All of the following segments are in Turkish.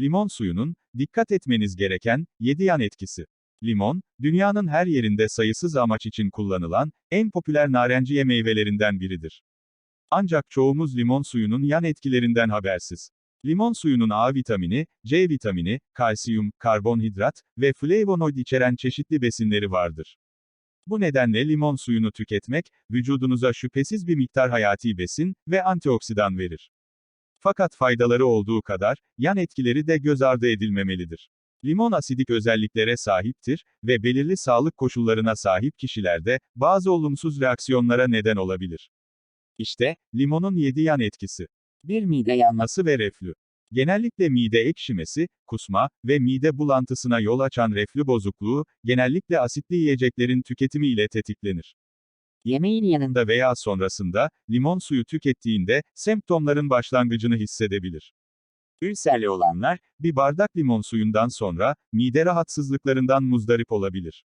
Limon suyunun, dikkat etmeniz gereken, 7 yan etkisi. Limon, dünyanın her yerinde sayısız amaç için kullanılan, en popüler narenciye meyvelerinden biridir. Ancak çoğumuz limon suyunun yan etkilerinden habersiz. Limon suyunun A vitamini, C vitamini, kalsiyum, karbonhidrat ve flavonoid içeren çeşitli besinleri vardır. Bu nedenle limon suyunu tüketmek, vücudunuza şüphesiz bir miktar hayati besin ve antioksidan verir. Fakat faydaları olduğu kadar, yan etkileri de göz ardı edilmemelidir. Limon asidik özelliklere sahiptir ve belirli sağlık koşullarına sahip kişilerde bazı olumsuz reaksiyonlara neden olabilir. İşte, limonun 7 yan etkisi. 1. Mide yanması ve reflü. Genellikle mide ekşimesi, kusma ve mide bulantısına yol açan reflü bozukluğu, genellikle asitli yiyeceklerin tüketimi ile tetiklenir. Yemeğin yanında Da veya sonrasında, limon suyu tükettiğinde, semptomların başlangıcını hissedebilir. Ülserli olanlar, bir bardak limon suyundan sonra, mide rahatsızlıklarından muzdarip olabilir.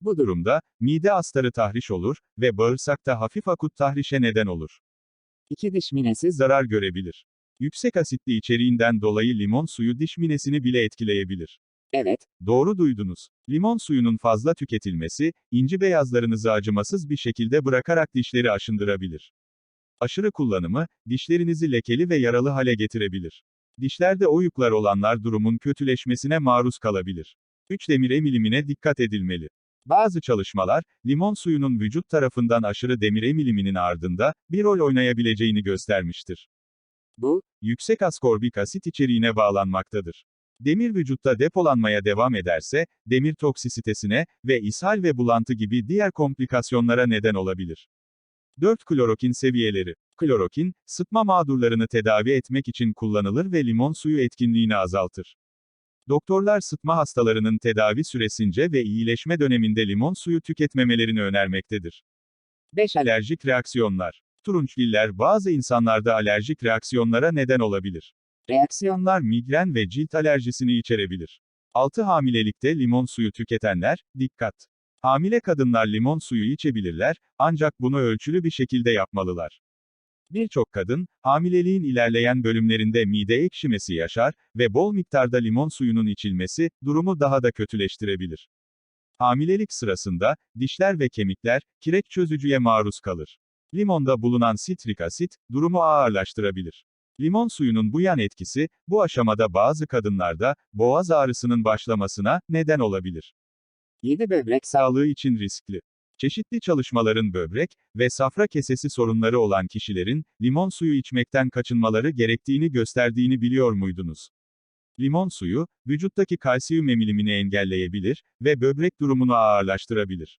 Bu durumda, mide astarı tahriş olur ve bağırsakta hafif akut tahrişe neden olur. 2 diş minesi zarar görebilir. Yüksek asitli içeriğinden dolayı limon suyu diş minesini bile etkileyebilir. Evet, Doğru duydunuz. Limon suyunun fazla tüketilmesi, inci beyazlarınızı acımasız bir şekilde bırakarak dişleri aşındırabilir. Aşırı kullanımı, dişlerinizi lekeli ve yaralı hale getirebilir. Dişlerde oyuklar olanlar durumun kötüleşmesine maruz kalabilir. 3 demir emilimine dikkat edilmeli. Bazı çalışmalar, limon suyunun vücut tarafından aşırı demir emiliminin ardında, bir rol oynayabileceğini göstermiştir. bu, Yüksek askorbik asit içeriğine bağlanmaktadır. Demir vücutta depolanmaya devam ederse, demir toksisitesine ve ishal ve bulantı gibi diğer komplikasyonlara neden olabilir. 4. Klorokin seviyeleri. Klorokin, sıtma mağdurlarını tedavi etmek için kullanılır ve limon suyu etkinliğini azaltır. Doktorlar sıtma hastalarının tedavi süresince ve iyileşme döneminde limon suyu tüketmemelerini önermektedir. 5. Alerjik reaksiyonlar. Turunçgiller bazı insanlarda alerjik reaksiyonlara neden olabilir. Reaksiyonlar migren ve cilt alerjisini içerebilir. 6. Hamilelikte limon suyu tüketenler, dikkat! Hamile kadınlar limon suyu içebilirler, ancak bunu ölçülü bir şekilde yapmalılar. Birçok kadın, hamileliğin ilerleyen bölümlerinde mide ekşimesi yaşar ve bol miktarda limon suyunun içilmesi, durumu daha da kötüleştirebilir. Hamilelik sırasında, dişler ve kemikler, kireç çözücüye maruz kalır. Limonda bulunan sitrik asit, durumu ağırlaştırabilir. Limon suyunun bu yan etkisi, bu aşamada bazı kadınlarda, boğaz ağrısının başlamasına, neden olabilir. 7 böbrek Sağlığı için riskli. Çeşitli çalışmaların böbrek ve safra kesesi sorunları olan kişilerin, limon suyu içmekten kaçınmaları gerektiğini gösterdiğini biliyor muydunuz? Limon suyu, vücuttaki kalsiyum emilimini engelleyebilir ve böbrek durumunu ağırlaştırabilir.